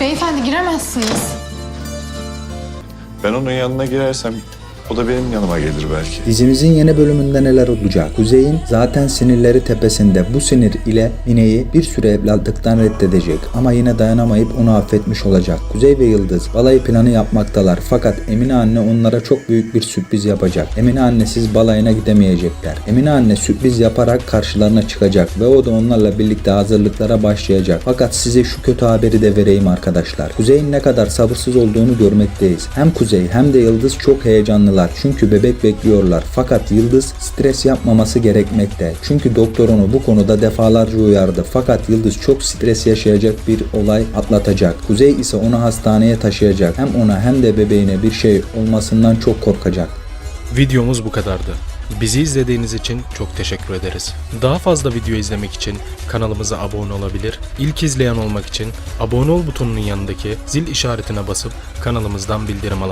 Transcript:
Beyefendi giremezsiniz. Ben onun yanına girersem o da benim yanıma gelir belki. Dizimizin yeni bölümünde neler olacak? Kuzey'in zaten sinirleri tepesinde. Bu sinir ile Mine'yi bir süre evlatlıktan reddedecek ama yine dayanamayıp onu affetmiş olacak. Kuzey ve Yıldız balayı planı yapmaktalar fakat Emine anne onlara çok büyük bir sürpriz yapacak. Emine annesiz balayına gidemeyecekler. Emine anne sürpriz yaparak karşılarına çıkacak ve o da onlarla birlikte hazırlıklara başlayacak. Fakat size şu kötü haberi de vereyim arkadaşlar. Kuzey'in ne kadar sabırsız olduğunu görmekteyiz. Hem Kuzey hem de Yıldız çok heyecanlılar çünkü bebek bekliyorlar. Fakat Yıldız stres yapmaması gerekmekte. Çünkü doktor onu bu konuda defalarca uyardı. Fakat Yıldız çok stres yaşayacak bir olay atlatacak. Kuzey ise onu hastaneye taşıyacak. Hem ona hem de bebeğine bir şey olmasından çok korkacak. Videomuz bu kadardı. Bizi izlediğiniz için çok teşekkür ederiz. Daha fazla video izlemek için kanalımıza abone olabilir, ilk izleyen olmak için abone ol butonunun yanındaki zil işaretine basıp kanalımızdan bildirim alabilirsiniz.